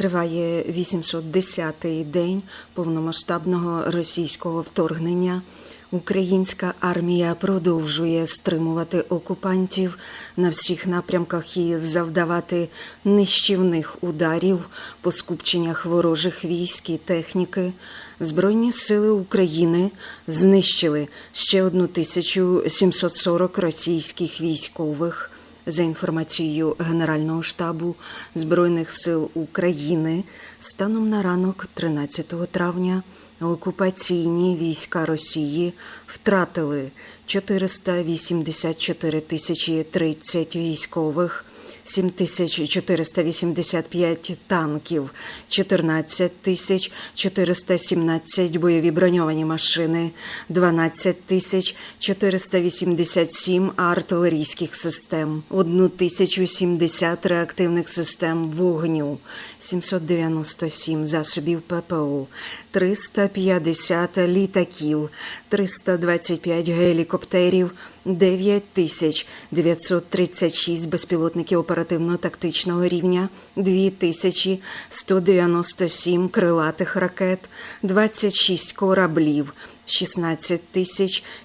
Триває 810-й день повномасштабного російського вторгнення. Українська армія продовжує стримувати окупантів на всіх напрямках і завдавати нищівних ударів по скупченнях ворожих військ і техніки. Збройні сили України знищили ще 1740 російських військових. За інформацією Генерального штабу Збройних сил України, станом на ранок 13 травня окупаційні війська Росії втратили 484 тисячі 30 військових, 7485 танків, 14 тисяч 417 бойові броньовані машини, 12 тисяч 487 артилерійських систем, 1070 реактивних систем вогню, 797 засобів ППО, 350 літаків, 325 гелікоптерів, 9936 безпілотників оперативно-тактичного рівня, 2197 крилатих ракет, 26 кораблів, 16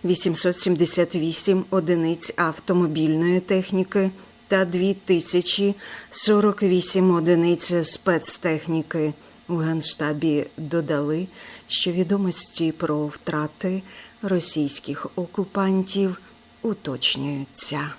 878 одиниць автомобільної техніки та 2048 одиниць спецтехніки. У Генштабі додали, що відомості про втрати російських окупантів уточнюються.